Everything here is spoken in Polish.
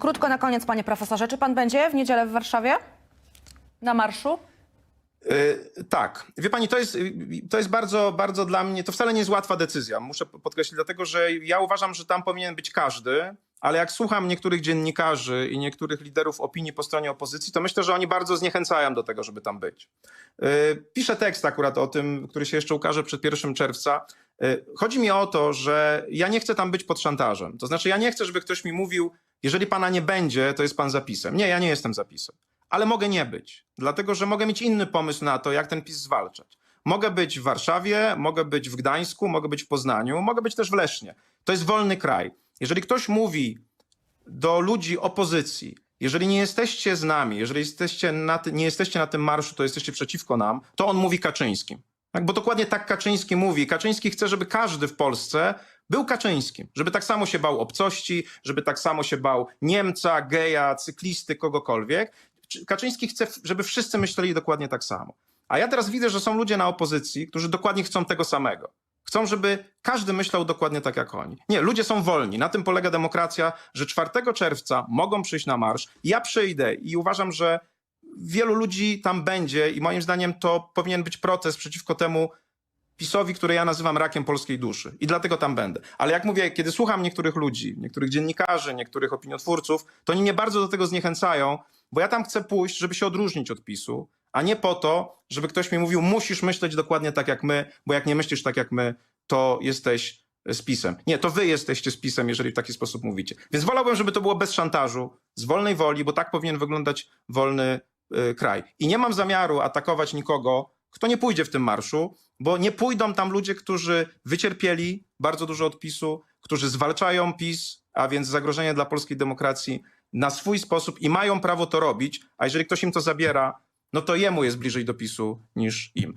Krótko na koniec, panie profesorze. Czy pan będzie w niedzielę w Warszawie? Na marszu? Y, Tak. Wie pani, to jest, to jest bardzo, bardzo dla mnie, to wcale nie jest łatwa decyzja, muszę podkreślić, dlatego że ja uważam, że tam powinien być każdy, ale jak słucham niektórych dziennikarzy i niektórych liderów opinii po stronie opozycji, to myślę, że oni bardzo zniechęcają do tego, żeby tam być. Y, Piszę tekst akurat o tym, który się jeszcze ukaże przed 1 czerwca. Y, Chodzi mi o to, że ja nie chcę tam być pod szantażem. To znaczy, ja nie chcę, żeby ktoś mi mówił, jeżeli pana nie będzie, to jest pan zapisem. Nie, ja nie jestem zapisem ale mogę nie być, dlatego że mogę mieć inny pomysł na to, jak ten PiS zwalczać. Mogę być w Warszawie, mogę być w Gdańsku, mogę być w Poznaniu, mogę być też w Lesznie. To jest wolny kraj. Jeżeli ktoś mówi do ludzi opozycji, jeżeli nie jesteście z nami, jeżeli jesteście na ty, nie jesteście na tym marszu, to jesteście przeciwko nam, to on mówi Kaczyńskim. Tak? Bo dokładnie tak Kaczyński mówi. Kaczyński chce, żeby każdy w Polsce był Kaczyńskim, żeby tak samo się bał obcości, żeby tak samo się bał Niemca, geja, cyklisty, kogokolwiek. Czy- Kaczyński chce, żeby wszyscy myśleli dokładnie tak samo. A ja teraz widzę, że są ludzie na opozycji, którzy dokładnie chcą tego samego. Chcą, żeby każdy myślał dokładnie tak jak oni. Nie, ludzie są wolni. Na tym polega demokracja, że 4 czerwca mogą przyjść na marsz. Ja przyjdę i uważam, że wielu ludzi tam będzie i moim zdaniem to powinien być protest przeciwko temu PiSowi, który ja nazywam rakiem polskiej duszy. I dlatego tam będę. Ale jak mówię, kiedy słucham niektórych ludzi, niektórych dziennikarzy, niektórych opiniotwórców, to oni mnie bardzo do tego zniechęcają, bo ja tam chcę pójść, żeby się odróżnić od PiSu, a nie po to, żeby ktoś mi mówił, musisz myśleć dokładnie tak jak my, bo jak nie myślisz tak jak my, to jesteś z PiSem. Nie, to wy jesteście z PiSem, jeżeli w taki sposób mówicie. Więc wolałbym, żeby to było bez szantażu, z wolnej woli, bo tak powinien wyglądać wolny y, kraj. I nie mam zamiaru atakować nikogo, kto nie pójdzie w tym marszu, bo nie pójdą tam ludzie, którzy wycierpieli bardzo dużo od PiSu, którzy zwalczają PiS, a więc zagrożenie dla polskiej demokracji na swój sposób i mają prawo to robić, a jeżeli ktoś im to zabiera, no to jemu jest bliżej do PiSu niż im.